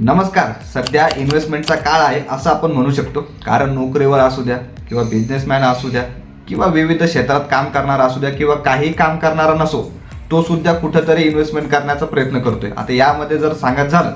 नमस्कार सध्या इन्व्हेस्टमेंटचा काळ आहे असं आपण म्हणू शकतो. कारण नोकरीवर असू द्या किंवा बिझनेसमॅन असू द्या किंवा विविध क्षेत्रात काम करणारा असू द्या किंवा काही काम करणारा नसो तो सुद्धा कुठंतरी इन्व्हेस्टमेंट करण्याचा प्रयत्न करतोय. आता यामध्ये जर सांगत झालं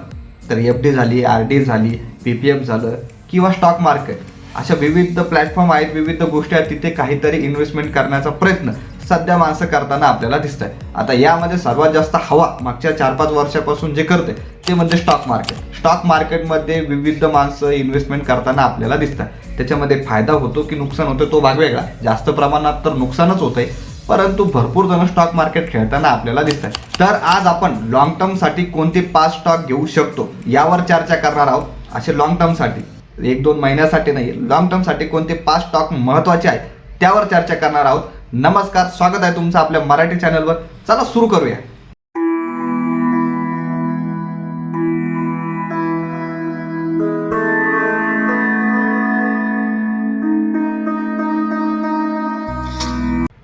तर एफ डी झाली आर डी झाली पी पी एफ झालं किंवा स्टॉक मार्केट अशा विविध प्लॅटफॉर्म आहेत विविध गोष्टी आहेत तिथे काहीतरी इन्व्हेस्टमेंट करण्याचा प्रयत्न सध्या माणसं करताना आपल्याला दिसत आहे आता यामध्ये सर्वात जास्त हवा मागच्या चार पाच वर्षापासून जे करते ते म्हणजे स्टॉक मार्केट स्टॉक मार्केटमध्ये विविध माणसं इन्व्हेस्टमेंट करताना आपल्याला दिसतात. त्याच्यामध्ये फायदा होतो की नुकसान होतं तो भाग वेगळा. जास्त प्रमाणात तर नुकसानच होतंय. परंतु भरपूर जण स्टॉक मार्केट खेळताना आपल्याला दिसत आहे तर आज आपण लॉंग टर्मसाठी कोणते पाच स्टॉक घेऊ शकतो? यावर चर्चा करणार आहोत. असे लॉंग टर्मसाठी एक दोन महिन्यासाठी नाही लॉंग टर्मसाठी कोणते पाच स्टॉक महत्त्वाचे आहेत त्यावर चर्चा करणार आहोत. नमस्कार स्वागत आहे तुमचं आपल्या मराठी चॅनलवर चला सुरू करूया.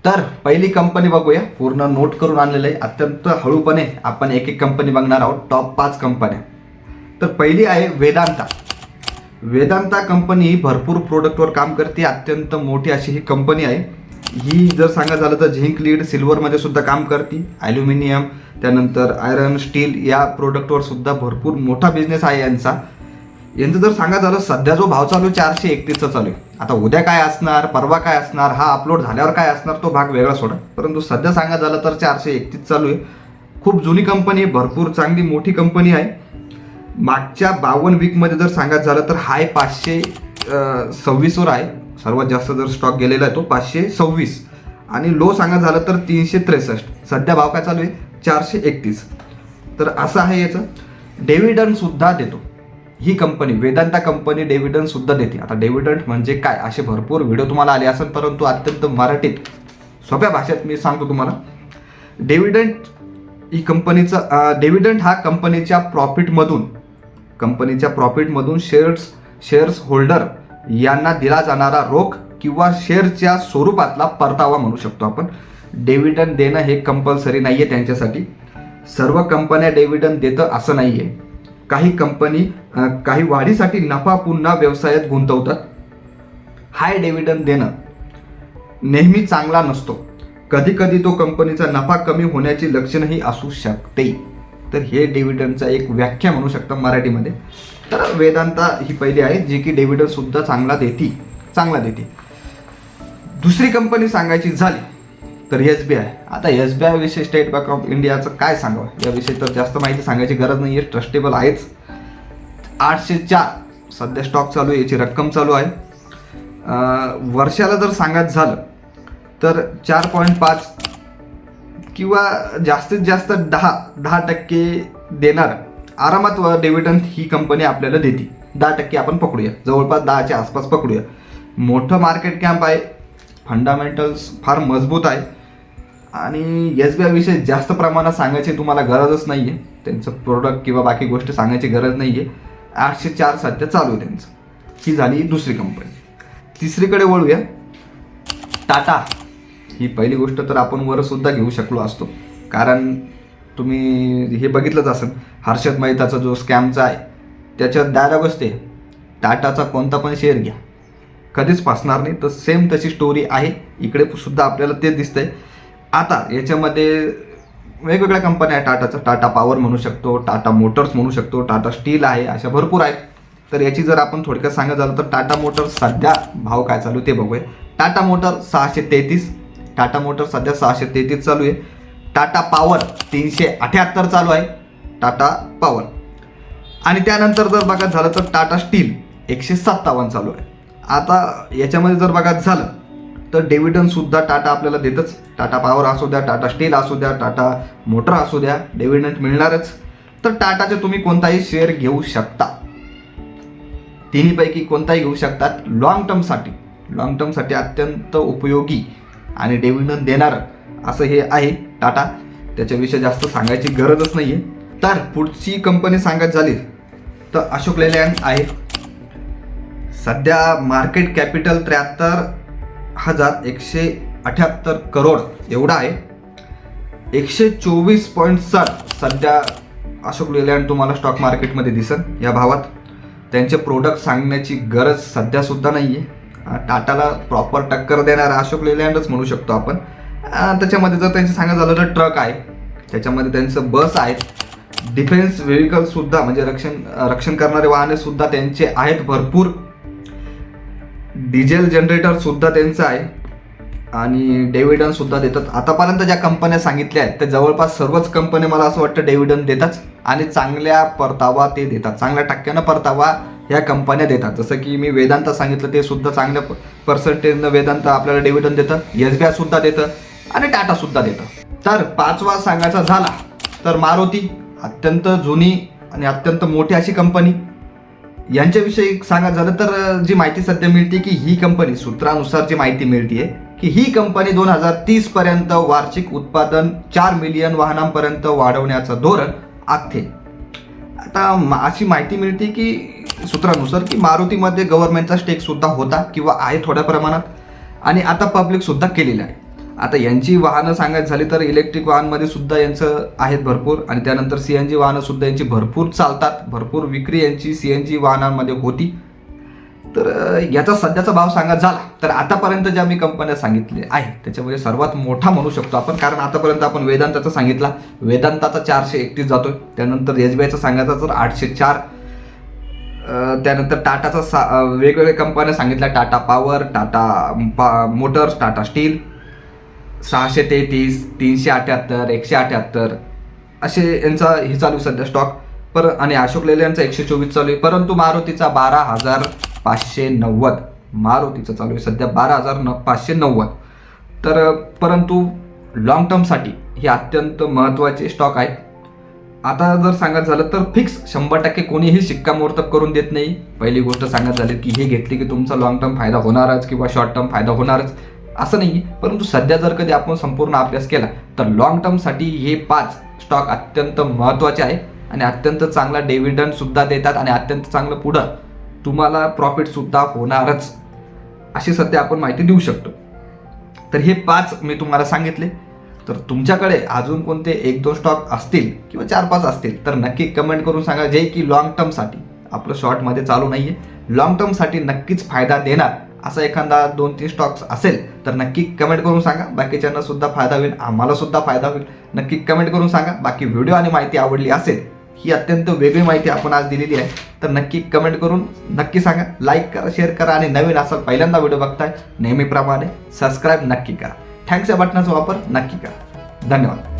तर पहिली कंपनी बघूया. पूर्ण नोट करून आणलेलं आहे. अत्यंत हळूपणे आपण एक एक कंपनी बघणार आहोत. टॉप पाच कंपन्या तर पहिली आहे वेदांता. वेदांता कंपनी ही भरपूर प्रोडक्टवर काम करते. अत्यंत मोठी अशी ही कंपनी आहे. ही जर सांगायचं झालं तर झिंक लीड सिल्वरमध्ये सुद्धा काम करते. ॲल्युमिनियम त्यानंतर आयरन स्टील या प्रोडक्टवर सुद्धा भरपूर मोठा बिझनेस आहे यांचा. यांचं जर सांगायचं झालं सध्या जो भाव चालू आहे चारशे एकतीसचा चालू आहे. आता उद्या काय असणार परवा काय असणार हा अपलोड झाल्यावर काय असणार तो भाग वेगळा सोडा. परंतु सध्या सांगायचं झालं तर चारशे एकतीस चालू आहे. खूप जुनी कंपनी आहे भरपूर चांगली मोठी कंपनी आहे. मागच्या बावन्न वीकमध्ये जर सांगायचं झालं तर हाय पाचशे सव्वीसवर आहे. सर्वात जास्त जर स्टॉक गेलेला आहे तो पाचशे सव्वीस. आणि लो सांगायचं झालं तर तीनशे त्रेसष्ट. सध्या भाव काय चालू आहे? चारशे एकतीस. तर असं आहे याचं. डेव्हिडनसुद्धा देतो. ही कंपनी वेदांता कंपनी डेव्हिडंड सुद्धा देते. आता डेव्हिडंड म्हणजे काय? असे भरपूर व्हिडिओ तुम्हाला आले असेल परंतु अत्यंत मराठीत सोप्या भाषेत मी सांगतो तुम्हाला. डेव्हिडंड ही कंपनीचा डेव्हिडंड हा कंपनीच्या प्रॉफिटमधून कंपनीच्या प्रॉफिटमधून शेअर्स शेअर्स होल्डर यांना दिला जाणारा रोख किंवा शेअरच्या स्वरूपातला परतावा म्हणू शकतो आपण. डेव्हिडंड देणं हे कंपल्सरी नाही आहे त्यांच्यासाठी. सर्व कंपन्या डेव्हिडंड देतं असं नाही आहे काही कंपनी काही वाढीसाठी नफा पुन्हा व्यवसायात गुंतवतात. हाय डेव्हिडन देणं नेहमी चांगला नसतो. कधी कधी तो कंपनीचा नफा कमी होण्याची लक्षणंही असू शकते. तर हे डेव्हिडनचा एक व्याख्या म्हणू शकता मराठीमध्ये. तर वेदांता ही पहिली आहे जी की डेव्हिडंड सुद्धा चांगला देते चांगला देते. दुसरी कंपनी सांगायची झाली तर एस बी आय आता एस बी आय विषयी स्टेट बँक ऑफ इंडियाचं काय सांगावं? याविषयी तर जास्त माहिती सांगायची गरज नाही आहे ट्रस्टेबल आहेच. आठशे चार. सध्या स्टॉक चालू आहे. याची रक्कम चालू आहे. वर्षाला जर सांगायचं झालं तर चार पॉईंट पाच किंवा जास्तीत जास्त दहा दहा टक्के देणार आरामात डिव्हिडंड ही कंपनी आपल्याला देते. दहा टक्के आपण पकडूया. जवळपास दहाच्या आसपास पकडूया. मोठं मार्केट कॅम्प आहे. फंडामेंटल्स फार मजबूत आहे. आणि एस बी आयविषयी जास्त प्रमाणात सांगायची तुम्हाला गरजच नाही आहे त्यांचं प्रोडक्ट किंवा बाकी गोष्टी सांगायची गरज नाही आहे आठशे चार सध्या चालू आहे त्यांचं. ही झाली दुसरी कंपनी तिसरीकडे वळूया. टाटा. ही पहिली गोष्ट तर आपण वरसुद्धा घेऊ शकलो असतो. कारण तुम्ही हे बघितलंच असेल हर्षद मेहताचा जो स्कॅमचा आहे त्याच्यात डायलॉग असते. टाटाचा कोणता पण शेअर घ्या. कधीच फसणार नाही. तर सेम तशी स्टोरी आहे. इकडे सुद्धा आपल्याला तेच दिसतंय. आता याच्यामध्ये वेगवेगळ्या कंपन्या आहेत. टाटाचं टाटा पॉवर म्हणू शकतो टाटा मोटर्स म्हणू शकतो टाटा स्टील आहे अशा भरपूर आहेत. तर याची जर आपण थोडक्यात सांगायचं झालं तर टाटा मोटर्स सध्या भाव काय चालू आहे ते बघूया. टाटा मोटर सहाशे तेहतीस टाटा मोटर सध्या सहाशे तेहतीस चालू आहे. टाटा पॉवर तीनशे अठ्याहत्तर चालू आहे. टाटा पॉवर आणि त्यानंतर जर बघायचं झालं तर टाटा स्टील एकशे सत्तावन्न चालू आहे. आता याच्यामध्ये जर बघायचं झालं तर डेव्हिडनसुद्धा टाटा आपल्याला देतच. टाटा पॉवर असू द्या टाटा स्टील असू द्या टाटा मोटर असू द्या डेव्हिडंट मिळणारच. तर टाटाचे तुम्ही कोणताही शेअर घेऊ शकता. तिन्हीपैकी कोणताही घेऊ शकतात लॉंग टर्मसाठी लॉंग टर्मसाठी अत्यंत उपयोगी आणि डेव्हिडंट देणारं असं हे आहे टाटा. त्याच्याविषयी जास्त सांगायची गरजच नाही आहे तर पुढची कंपनी सांगायची झाली तर अशोक लेलँड आहे. सध्या मार्केट कॅपिटल त्र्याहत्तर हजार एकशे अठ्याहत्तर करोड एवढा आहे. एकशे चोवीस पॉईंट साठ सध्या अशोक लेलँड तुम्हाला स्टॉक मार्केटमध्ये दिसत या भावात. त्यांचे प्रोडक्ट सांगण्याची गरज सध्यासुद्धा नाही आहे टाटाला प्रॉपर टक्कर देणारा अशोक लेलँडच म्हणू शकतो आपण. त्याच्यामध्ये जर त्यांचं सांगायचं झालं तर ट्रक आहे. त्याच्यामध्ये त्यांचं बस आहेत डिफेन्स व्हेकलसुद्धा म्हणजे रक्षण रक्षण करणारे वाहने सुद्धा त्यांचे आहेत भरपूर. डिझेल जनरेटरसुद्धा त्यांचं आहे. आणि डेव्हिडनसुद्धा देतात. आतापर्यंत ज्या कंपन्या सांगितल्या आहेत त्या जवळपास सर्वच कंपन्या मला असं वाटतं डेव्हिडन देतात आणि चांगल्या परतावा ते देतात. चांगल्या टक्क्यानं परतावा ह्या कंपन्या देतात. जसं की मी वेदांत सांगितलं ते सुद्धा चांगल्या पर्सेंटेजनं वेदांत आपल्याला डेव्हिडन देतं. एस बी आयसुद्धा देतं आणि टाटासुद्धा देतं. तर पाचवा सांगायचा झाला तर मारुती अत्यंत जुनी आणि अत्यंत मोठी अशी कंपनी. यांच्याविषयी सांगायचं झालं तर जी माहिती सध्या मिळते की ही कंपनी सूत्रानुसार जी माहिती मिळते की ही कंपनी दोन हजार तीस पर्यंत वार्षिक उत्पादन चार मिलियन वाहनांपर्यंत वाढवण्याचं धोरण आखते. आता अशी माहिती मिळते की सूत्रानुसार की मारुतीमध्ये गव्हर्नमेंटचा स्टेक सुद्धा होता किंवा आहे थोड्या प्रमाणात. आणि आता पब्लिक सुद्धा केलेलं आहे. आता यांची वाहनं सांगायची झाली तर इलेक्ट्रिक वाहनमध्ये सुद्धा यांचं आहेत भरपूर. आणि त्यानंतर सी एन जी वाहनंसुद्धा यांची भरपूर चालतात. भरपूर विक्री यांची सी एन जी वाहनांमध्ये होती. तर याचा सध्याचा भाव सांगा झाला. तर आतापर्यंत ज्या मी कंपन्या सांगितल्या आहेत त्याच्यामध्ये सर्वात मोठा म्हणू शकतो आपण. कारण आतापर्यंत आपण वेदांताचा सांगितला. वेदांताचा चारशे एकतीस जातोय. त्यानंतर एस बी आयचा सांगायचा तर आठशे चार. त्यानंतर टाटाचा सा वेगवेगळ्या कंपन्या सांगितल्या. टाटा पॉवर टाटा पा मोटर्स टाटा स्टील सहाशे तेहतीस तीनशे अठ्याहत्तर एकशे अठ्याहत्तर. असे यांचा हे चालू आहे सध्या स्टॉक पर आणि अशोक लेल्यांचा एकशे चोवीस चालू आहे. परंतु मारुतीचा बारा हजार पाचशे नव्वद. मारुतीचा चालू आहे सध्या बारा हजार न पाचशे नव्वद. तर परंतु लॉंग टर्मसाठी हे अत्यंत महत्त्वाचे स्टॉक आहेत. आता जर सांगायचं झालं तर फिक्स शंभर टक्के कोणीही शिक्कामोर्तब करून देत नाही. पहिली गोष्ट सांगायचं झाली की हे घेतली की तुमचा लॉंग टर्म फायदा होणारच किंवा शॉर्ट टर्म फायदा होणारच. असं नाही परंतु सध्या जर कधी आपण संपूर्ण अभ्यास केला तर लॉंग टर्मसाठी हे पाच स्टॉक अत्यंत महत्त्वाचे आहे आणि अत्यंत चांगला डेव्हिडंडसुद्धा देतात आणि अत्यंत चांगलं पुढं तुम्हाला प्रॉफिटसुद्धा होणारच अशी सध्या आपण माहिती देऊ शकतो. तर हे पाच मी तुम्हाला सांगितले. तर तुमच्याकडे अजून कोणते एक दोन स्टॉक असतील किंवा चार पाच असतील तर नक्की कमेंट करून सांगा. जे की लॉंग टर्मसाठी आपलं शॉर्टमध्ये चालू नाही आहे लॉंग टर्मसाठी नक्कीच फायदा देणार. असा एखादा दोन तीन स्टॉक्स असेल तर नक्की कमेंट करून सांगा. बाकीच्यांना सुद्धा फायदा होईल आम्हाला सुद्धा फायदा होईल. नक्की कमेंट करून सांगा. बाकी व्हिडिओ आणि माहिती आवडली असेल ही अत्यंत वेगळी माहिती आपण आज दिलेली आहे. तर नक्की कमेंट करून नक्की सांगा. लाईक करा शेअर करा आणि नवीन असाल पहिल्यांदा व्हिडिओ बघताय नेहमीप्रमाणे सबस्क्राईब नक्की करा. थँक्स या बटनाचा वापर नक्की करा. धन्यवाद.